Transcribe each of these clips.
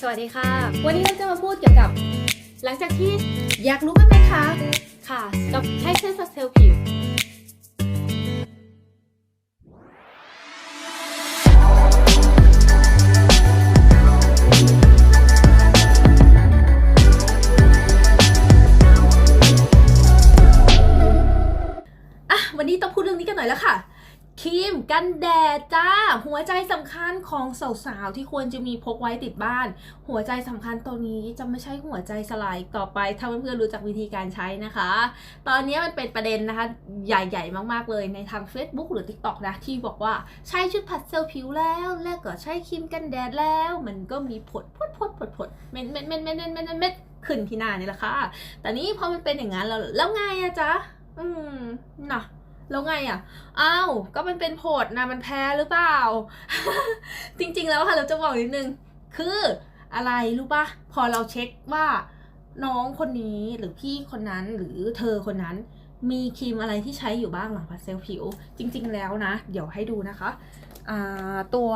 สวัสดีค่ะ วันนี้เราจะมาพูดเกี่ยวกับ หลังจากที่อยากรู้กันไหมคะ ค่ะกับใช้เส้นสเซลล์ผิว กันแดดจ้า หัวใจสำคัญของสาวๆที่ควรจะมีพกไว้ติดบ้าน หัวใจสำคัญตัวนี้จะไม่ใช่หัวใจสลายต่อไป ถ้าเพื่อนๆรู้จักวิธีการใช้นะคะ ตอนนี้มันเป็นประเด็นนะคะ ใหญ่ๆ มากๆเลยในทาง Facebook หรือ TikTok นะ ที่บอกว่าใช้ชุดผัดเซลล์ผิวแล้ว แล้วก็ใช้ครีมกันแดดแล้ว มันก็มีผดพดพดพดพดเม็ดเม็ดเม็ดเม็ดเม็ดเม็ดเม็ดขึ้นที่หน้านี่แหละค่ะแต่นี้พอมันเป็นอย่างนั้นแล้วแล้วไงอะจ๊ะอืมน่ะ แล้วไงอะ อ้าว ก็มันเป็นผดนะ มันแพ้หรือเปล่า จริงๆ แล้วค่ะ เราจะบอกนิดนึง คืออะไรรู้ปะพอเราเช็คว่าน้องคนนี้หรือพี่คนนั้นหรือเธอคนนั้น มีครีมอะไรที่ใช้อยู่บ้างหลังพัดเซลล์ผิว จริง ๆ แล้วนะ เดี๋ยวให้ดูนะคะ ตัว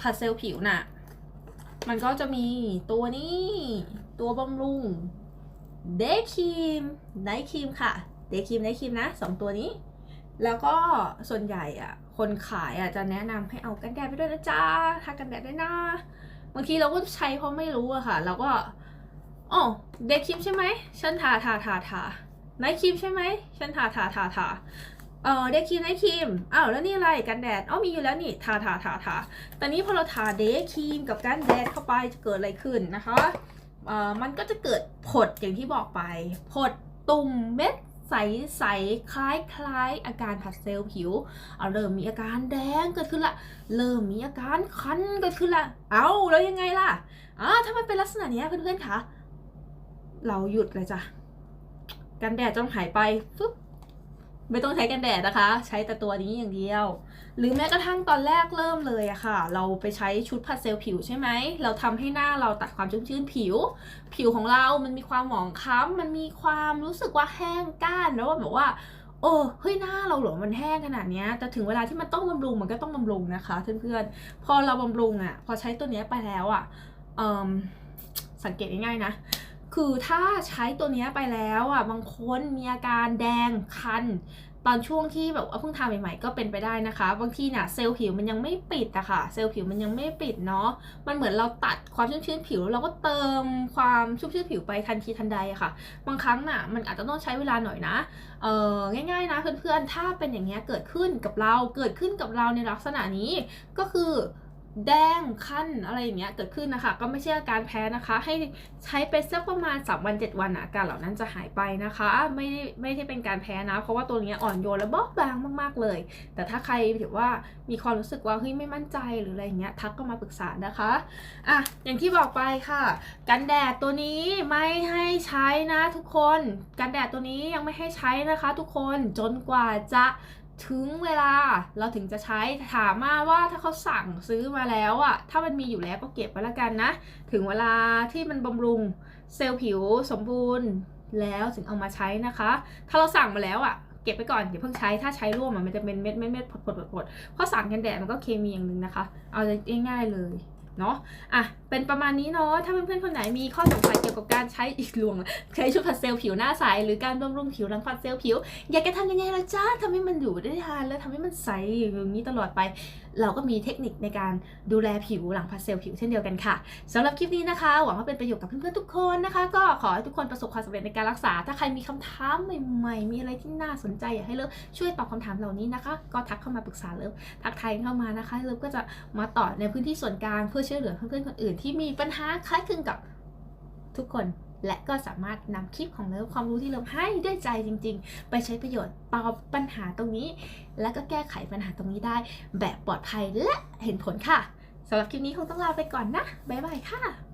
พัดเซลล์ผิวน่ะ มันก็จะมีตัวนี้ ตัวบำรุง เดย์ครีมไนท์ครีมค่ะ เดย์ครีมไนท์ครีมนะสองตัวนี้ แล้วก็ส่วนใหญ่อะคนขายอะจะแนะนำให้เอากันแดดไปด้วยนะจ๊ะทากันแดดด้วยนะบางทีเราก็ใช้เพราะไม่รู้อะค่ะเราก็อ๋อเดย์ครีมใช่ไหมฉันทาทาทาทาไนท์ครีมใช่ไหมฉันทาทาทาทาเออเดย์ครีมไนท์ครีมอ้าวแล้วนี่อะไรกันแดดอ๋อมีอยู่แล้วนี่ทาทาทาทาตอนนี้พอเราทาเดย์ครีมกับกันแดดเข้าไปจะเกิดอะไรขึ้นนะคะเอ่อมันก็จะเกิดผดอย่างที่บอกไป ผดตุ่มเม็ด ใสใสๆคล้ายคล้ายๆอาการผัดเซลล์ผิวเอาเริ่มมีอาการแดงเกิดขึ้นละเริ่มมีอาการคันเกิดขึ้นละเอาแล้วยังไงล่ะอ่าถ้ามันเป็นลักษณะนี้เพื่อนๆคะเราหยุดเลยจ้ะกันแดดต้องหายไปฟึบ ไม่ต้องใช้กันแดดนะคะ ใช้แต่ตัวนี้อย่างเดียว หรือแม้กระทั่งตอนแรกเริ่มเลยอะค่ะ เราไปใช้ชุดผัดเซลล์ผิวใช่ไหม เราทำให้หน้าเราตัดความชุ่มชื้นผิว ผิวของเรามันมีความหมองคล้ำมันมีความรู้สึกว่าแห้งก้านแล้วแบบว่าโอ้เฮ้ยหน้าเราเหรอมันแห้งขนาดเนี้ยแต่ถึงเวลาที่มันต้องบำรุงมันก็ต้องบำรุงนะคะเพื่อนๆพอเราบำรุงอะพอใช้ตัวนี้ไปแล้วอะเอิ่มสังเกตง่ายๆนะ คือถ้าใช้ตัวนี้ไปแล้วอะบางคนมีอาการแดงคัน ตอนช่วงที่แบบว่าเพิ่งทาใหม่ๆก็เป็นไปได้นะคะ บางทีน่ะเซลล์ผิวมันยังไม่ปิดอะค่ะเซลล์ผิวมันยังไม่ปิดเนาะมันเหมือนเราตัดความชุ่มชื้นผิวแล้วเราก็เติมความชุ่มชื้นผิวไปทันทีทันใดอะค่ะ บางครั้งน่ะมันอาจจะต้องใช้เวลาหน่อยนะเออง่ายๆนะเพื่อนๆถ้าเป็นอย่างเงี้ยเกิดขึ้นกับเราเกิดขึ้นกับเราในลักษณะนี้ก็คือ แดงคันอะไรอย่างเงี้ยเกิดขึ้นนะคะ ก็ไม่ใช่อาการแพ้นะคะ ให้ใช้ไปสักประมาณ3วัน 7 วันอะอาการเหล่านั้นจะหายไปนะคะ ไม่ได้ไม่ได้เป็นการแพ้นะ เพราะว่าตัวเนี้ยอ่อนโยนและบอบบางมากๆเลย แต่ถ้าใครถือว่ามีความรู้สึกว่าเฮ้ยไม่มั่นใจหรืออะไรอย่างเงี้ยทักก็มาปรึกษานะคะอะอย่างที่บอกไปค่ะ กันแดดตัวนี้ไม่ให้ใช้นะทุกคน กันแดดตัวนี้ยังไม่ให้ใช้นะคะ ทุกคนจนกว่าจะ ถึงเวลาเราถึงจะใช้ถามมาว่าถ้าเขาสั่งซื้อมาแล้วอะถ้ามันมีอยู่แล้วก็เก็บไว้แล้วกันนะ ถึงเวลาที่มันบำรุงเซลล์ผิวสมบูรณ์แล้วถึงเอามาใช้นะคะ ถ้าเราสั่งมาแล้วอะเก็บไปก่อนอย่าเพิ่งใช้ถ้าใช้ร่วมมันจะเป็นเม็ดเม็ดเม็ดผดผดผดผดเพราะสารกันแดดมันก็เคมีอย่างหนึ่งนะคะ เอาง่ายๆเลย เนาะอะเป็นประมาณนี้เนาะถ้าเพื่อนๆคนไหนมีข้อสงสัยเกี่ยวกับการใช้อีกลวงใช้ชุดผัดเซลล์ผิวหน้าใสหรือการบำรุงผิวหลังผัดเซลล์ผิว อยากจะทำยังไงล่ะจ้าทำให้มันอยู่ได้ทานแล้วทำให้มันใสอย่างนี้ตลอดไปเราก็มีเทคนิคในการดูแลผิวหลังผัดเซลล์ผิวเช่นเดียวกันค่ะสำหรับคลิปนี้นะคะ หวังว่าเป็นประโยชน์กับเพื่อนๆทุกคนนะคะ ก็ขอให้ทุกคนประสบความสำเร็จในการรักษา ถ้าใครมีคำถามใหม่ๆ มีอะไรที่น่าสนใจอยากให้เลิฟช่วยตอบคำถามเหล่านี้นะคะ ก็ทักเข้ามาปรึกษาเลิฟทักทายเข้ามานะคะเลิฟก็จะมาตอบในพื้นที่ส่วนกลางเพื่อช่วยเหลือเพื่อนๆคนอื่นที่มีปัญหาคล้ายคลึงกับทุกคน และก็สามารถนำคลิปของเลิฟความรู้ที่เลิฟให้ด้วยใจจริง ๆ ไปใช้ประโยชน์ตอบปัญหาตรงนี้ และก็แก้ไขปัญหาตรงนี้ได้ แบบปลอดภัยและเห็นผลค่ะสำหรับคลิปนี้คงต้องลาไปก่อนนะบ๊ายบายค่ะ